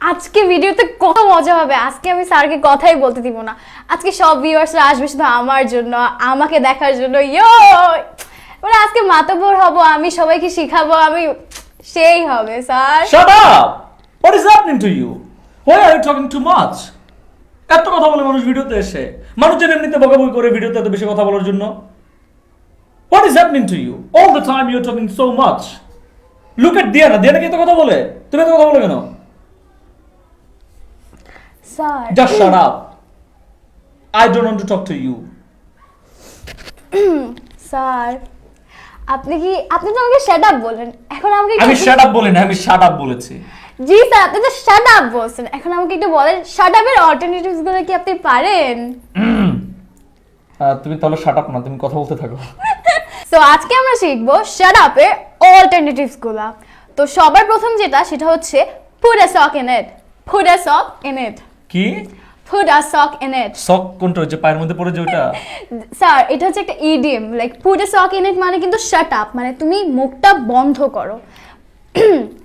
আজকে ভিডিওতে কত মজা হবে আজকে আমি স্যারকে কথাই বলতে দিব না আজকে সব ভিউয়ার্সরা আসবে শুধু আমার জন্য, আমাকে দেখার জন্য ইয়ো মানে আজকে মাতবর হব, আমি সবাইকে শিখাবো, আমি সেই হবে, sir Shut up! What is happening to you? Why are you talking too much? এত কথা বলে মানুষ ভিডিওতে এসে মানুষ মানুষজন এমনিতে বকাবকি করে ভিডিওতে এত বেশি কথা বলার জন্য What is happening to you? All the time you're talking so much. Look at Diana. Diana কি এত কথা বলে? তুমি এত কথা বলে কেন? Sir Just shut up. I don't want to talk to you. Sir আপনি কি আপনি তো আমাকে শাট আপ বলেন এখন আমাকে একটু- আমি shut up বলি না, আমি shut up বলেছি। জি স্যার আপনি তো শাট আপ বলছেন এখন আমাকে একটু বলেন শাট আপের অল্টারনেটিভসগুলো কি আপনি পারেন আহ, তুমি তাহলে shut up না, তুমি কথা বলতে থাকো। সো আজকে আমরা শিখব শাট আপের অল্টারনেটিভসগুলা তো সবার প্রথম যেটা সেটা হচ্ছে put a sock in it put a sock in ইট কি? put আ সক ইন ইট সক কোনটা? হচ্ছে যে পায়ের মধ্যে পড়ে যে ওটা? স্যার এটা হচ্ছে একটা EDM like put a sock in it মানে কিন্তু শাট আপ মানে তুমি মুখটা বন্ধ করো।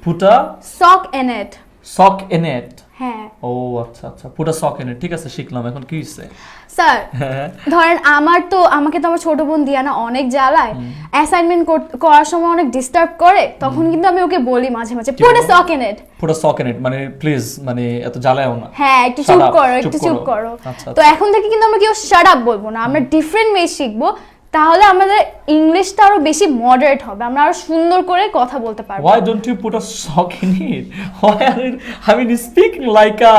ফুটা সক ইন ইট সক এন ইট হ্যাঁ। ও আচ্ছা আচ্ছা। সক এনে। ঠিক আছে শিখলাম। এখন কি হচ্ছে স্যার ধরেন আমার তো আমাকে তো আমার ছোট বোন দিয়ানা অনেক জ্বালায়। অ্যাসাইনমেন্ট করার সময় অনেক ডিস্টার্ব করে তখন কিন্তু আমি ওকে বলি মাঝে মাঝে বলো? সক ইট সক এনে মানে প্লিজ মানে এত জ্বালায়ও না। হ্যাঁ একটু চুপ করো একটু চুপ করো। করো আচ্ছা, তো এখন থেকে কিন্তু আমরা কেউ শাট আপ বলব না। আমরা ডিফারেন্ট ওয়ে শিখব। তাহলে আমাদের ইংলিশটা আরও বেশি মডারেট হবে আমরা আরও সুন্দর করে কথা বলতে পারব। Why don't you put a sock in it why are I mean speak like a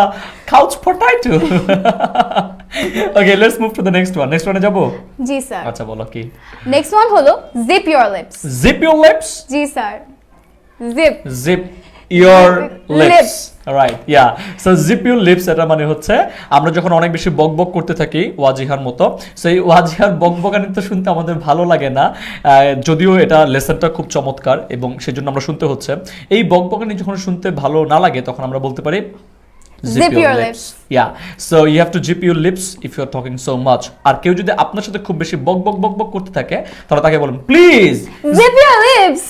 couch potato okay let's move to the next one next ওয়ানে যাব? জি স্যার আচ্ছা বলো কি? নেক্সট ওয়ান হলো zip your lips zip your lips G sir zip zip your lips right yeah so zip your lips এটা মানে হচ্ছে আমরা যখন অনেক বেশি বক বক করতে থাকি ওয়াজিহার মতো সো এই ওয়াজিহার বক বকানি তো শুনতে আমাদের ভালো লাগে না যদিও এটা লেসনটা খুব চমৎকার এবং সেজন্য আমরা শুনতে হচ্ছে। এই বক বকানি যখন শুনতে ভালো না লাগে তখন আমরা বলতে পারি Zip your lips. আর কেউ যদি আপনার সাথে খুব বেশি বক বক বক বক করতে থাকে তাহলে তাকে বলুন please zip your lips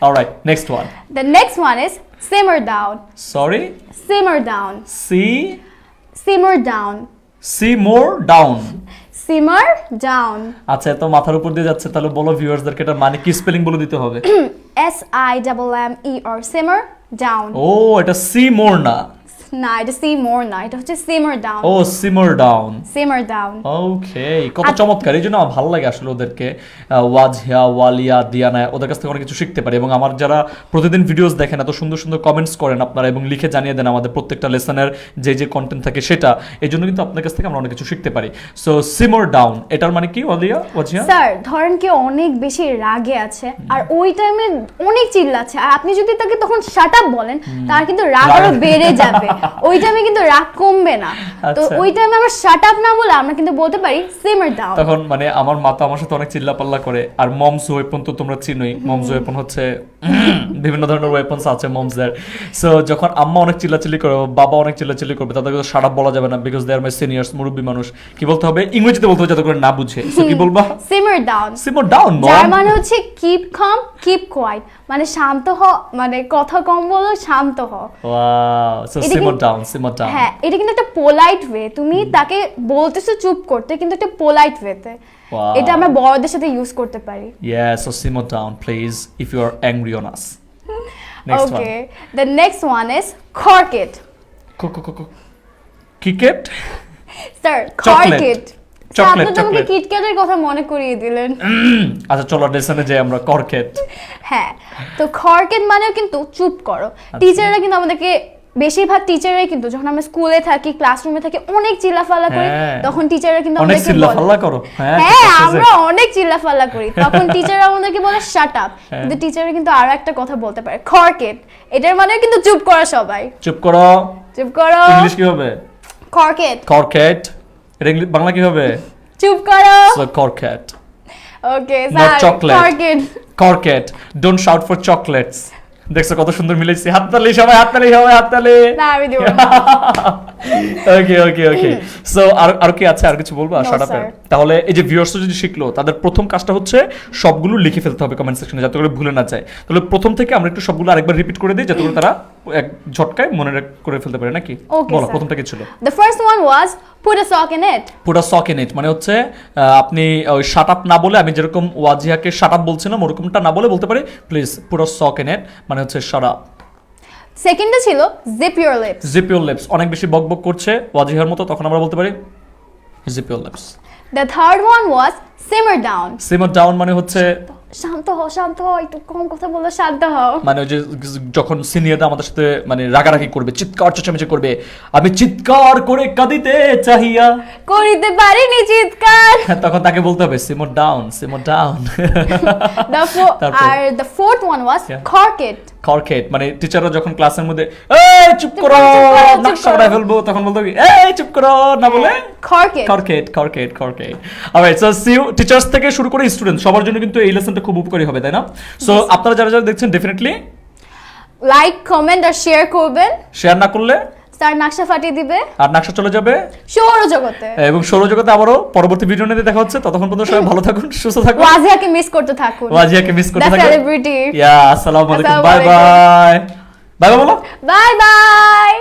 alright next one the next one is simmer down Sorry? simmer down See? simmer down See more down. simmer down আচ্ছা এত মাথার উপর দিয়ে যাচ্ছে তাহলে বলো ভিউয়ার্সদেরকে এটা মানে কি স্পেলিং বলে দিতে হবে S I M M E R simmer down ও এটা see more না না এটা সি মোর না এটা হচ্ছে simmer down. ও simmer down simmer down. Okay কত চমৎকার এই জন্য আমার ভালো লাগে আসলে ওদেরকে ওয়াজহিয়া ওয়ালিয়া দিয়ানা ওদের কাছ থেকে অনেক কিছু শিখতে পারি এবং আমার যারা প্রতিদিন ভিডিওস দেখেন এত সুন্দর সুন্দর কমেন্টস করেন আপনারা এবং লিখে জানিয়ে দেন আমাদের প্রত্যেকটা লেসনের যে যে কন্টেন্ট থাকে সেটা এই জন্য কিন্তু আপনার কাছ থেকে আমরা অনেক কিছু শিখতে পারি। সো সিমোর ডাউন এটার মানে কি ওয়ালিয়া ওয়াজিয়া স্যার ধরেন কেউ অনেক বেশি রাগে আছে আর ওই টাইমে অনেক চিল্লাচ্ছে আর আপনি যদি তাকে তখন শাট আপ বলেন তার কিন্তু রাগ আরও বেড়ে যাবে। ওই টাইমে কিন্তু রাগ কমবে না। তো আচ্ছা। ওই টাইমে আমরা শাট আপ না বলে আমরা কিন্তু বলতে পারি simmer down. তখন মানে আমার মা তো আমার সাথে অনেক চিল্লাপাল্লা করে আর মমস ওয়েপন তো তোমরা চিনোই। মমস ওয়েপন হচ্ছে বিভিন্ন ধরনের ওয়েপনস আছে মমসদের সো যখন আম্মা অনেক চিল্লাচিল্লি করে বাবা অনেক চিল্লাচিল্লি করবে তাদেরকে তো সারাপ বলা যাবে না because they R my seniors মুরব্বী মানুষ। কি বলতে হবে? ইংরেজিতে বলতে হবে যাতে করে না বুঝে। সো কি বলবা? Simmer down সিমো ডাউন যার মানে হচ্ছে কিপ কাম কিপ কোয়াইট মানে শান্ত হ মানে কথা কম বলো শান্ত হ। ওয়াও সো কিন্তু- ডাউন সিমো ডাউন হ্যাঁ এটা কিন্তু একটা পোলাইট ওয়ে তুমি তাকে বলতেছো চুপ করতে কিন্তু একটা পোলাইট ওয়েতে এটা আমরা বড়দের সাথে ইউজ করতে পারি। Yeah, so simmer down, please, if you are angry on us. Next okay the next one is খরকেট one. Cricket? Sir কিটক্যাটের কথা মনে করিয়ে দিলেন। আচ্ছা চলো লেসনে যাই আমরা করকেট হ্যাঁ তো খরকেট মানেও কিন্তু চুপ করো। আচ্ছা। টিচাররা কিন্তু আমাদেরকে বেশিরভাগ টিচাররাই কিন্তু যখন আমরা স্কুলে থাকি ক্লাসরুমে থাকি অনেক চিল্লাফাল্লা করি হ্যাঁ। তখন টিচাররা কিন্তু অনেক আমাদেরকে চিল্লা বলে- করো। হ্যাঁ হ্যাঁ। আমরা অনেক চিল্লাফাল্লা করি। তখন টিচাররা আমাদেরকে বলে শাট আপ হ্যাঁ। কিন্তু টিচাররা কিন্তু আরও একটা কথা বলতে পারে। খরকেট এটার মানে কিন্তু চুপ করা সবাই। চুপ করো। চুপ করো। ইংলিশ কি হবে খরকেট করকেট এটা ইংলিশ বাংলা কি হবে চুপ করো। সো করকেট ওকে স্যার. খরকেট করকেট ডোন্ট শাউট ফর চকলেটস দেখছ কত সুন্দর মিলেছে। হাততালি সবাই হাততালি সবাই হাততালি। না আমি দেব ওকে ওকে ওকে সো আর আর কি আছে? আর কিছু বলব? Shut sir. তাহলে এই যে ভিউয়ার্স যদি শিখলো তাদের প্রথম কাজটা হচ্ছে সবগুলো লিখে ফেলতে হবে কমেন্ট সেকশনে যাতে করে ভুলে না যায়। তাহলে প্রথম থেকে আমরা একটু সবগুলো আরেকবার রিপিট করে দিই যাতে করে তারা এক ঝটকায় মনে করে ফেলতে পারে। নাকি? বলো প্রথমটা কি ছিল। The first one was put a sock in it. পুরো সক ইন ইট মানে হচ্ছে আপনি ওই শাট আপ না বলে আমি যেরকম ওয়াজিয়াকে শাট আপ বলছিলাম ওরকমটা না বলে বলতে পারি প্লিজ পুরো সক ইন ইট মানে হচ্ছে শাট আপ Second ছিল zip your lips zip your lips অনেক বেশি বকবক বক করছে ওয়াজিহার মতো তখন আমরা বলতে পারি zip your lips the third one was simmer down simmer down মানে হচ্ছে শান্ত হও শান্ত হও একটু কম কথা বলো শান্ত হও। মানে ওই যে যখন সিনিয়ররা আমাদের সাথে মানে রাগারাগি করবে চিৎকার চেঁচামেচি করবে আমি চিৎকার করে কাঁদিতে চাহিয়া। করিতে পারিনি চিৎকার। তখন তাকে বলতে হবে সিমোর ডাউন সিমোর ডাউন আর one was Yeah. cork it খড়খেট মানে টিচাররা যখন ক্লাসের মধ্যে এই চুপ করো নকশা করো। ফেলব। তখন বলতে হবে এই চুপ করো না বলে? It খড়খেট খড়খেট খড়খেট অলরাইট সো সিউ টিচার্স থেকে শুরু করে স্টুডেন্ট সবার জন্য কিন্তু এই লেসনটা খুব উপকারী হবে তাই না? সো আপনারা যারা যারা দেখছেন ডেফিনেটলি লাইক কমেন্ট আর শেয়ার করবেন। শেয়ার না করলে স্টার নকশা ফাটিয়ে দিবে। আর নাকশা চলে যাবে। সৌরজগতে এবং সৌরজগতে আবারও পরবর্তী ভিডিও নিয়ে দেখা হচ্ছে। ততক্ষণ পর্যন্ত সবাই ভালো থাকুন সুস্থ থাকুন। ওয়াজিয়াকে মিস করতে থাকুন। ওয়াজিয়াকে মিস করতে থাকুন। সেলিব্রিটি ইয়া আসসালামু আলাইকুম। বাই বাই বাই বাই বলো। Bye bye